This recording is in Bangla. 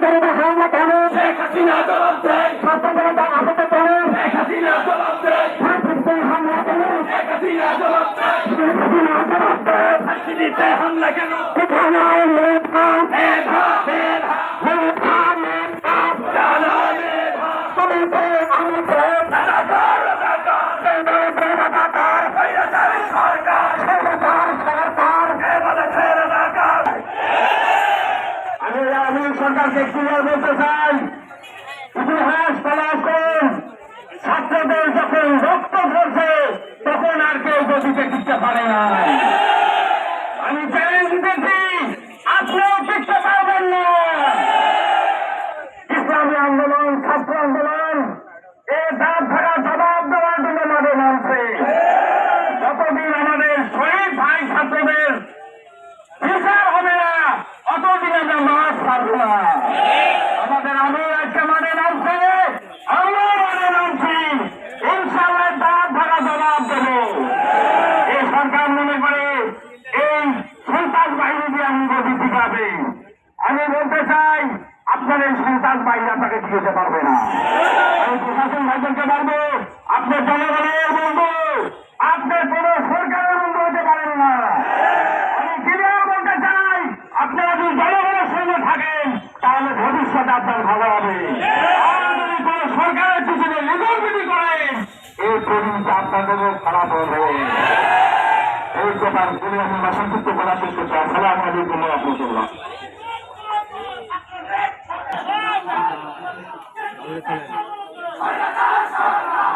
জনতা হামলা কেন? শেখ হাসিনা জবাব দেয়। ছাত্র জনতা আহত কেন শেখ হাসিনা জবাব দেয়। ছাত্রদের হামলা কেন শেখ হাসিনা জবাব দেয়। শেখ হাসিনা জবাব দেয়। হাসিনিতে হামলা কেন? মেধা মেধা বলতে চাই ইতিহাস তালাশ ছাত্রদের যখন রক্ত ঝরছে, তখন আর কেউ গতিতে টিকতে পারে না। আমি চ্যালেঞ্জ দিতেছি আপনিও টিকতে পারবেন না। ইসলামী আন্দোলন, ছাত্র আন্দোলন, এ দাঁত থাকা জবাব দেওয়ার জন্য মাঠে নামছে। যতদিন আমাদের শহীদ ভাই ছাত্রদের বিচার হবে না, অতদিন আমরা মাছ পাবো না আমাদের আমি আজকে মাঠে নামছে আমরা মাঠে নামছি ইনশাল্লাহ দাঁত ভাড়া জবাব দেব এই সরকার মনে করে এই সন্ত্রাস বাহিনী দিয়ে আমি গতি আমি বলতে চাই, আপনার এই সন্ত্রাস বাহিনী আপনাকে ঠিকাতে পারবে না। আমি প্রশাসন ভাইদেরকে বলব, আপনি জনগণের বন্ধু। আপনি কোন সরকারের বন্ধু হতে পারেন না। আমি ক্লিয়ার বলতে চাই, আপনারা যদি জনগণের সঙ্গে থাকেন, তাহলে ভবিষ্যতে আপনার ভালো হবে। যদি কোন সরকারের পিছনে লিগলবিটি করেন, এই পরিণতি আপনাদের খারাপ হবে। এই ব্যাপার বলে আমি আমার সংক্ষিপ্ত বলা শেষ করছি। আসসালাম আলাইকুম রহমতুল্লাহ আল্লাহ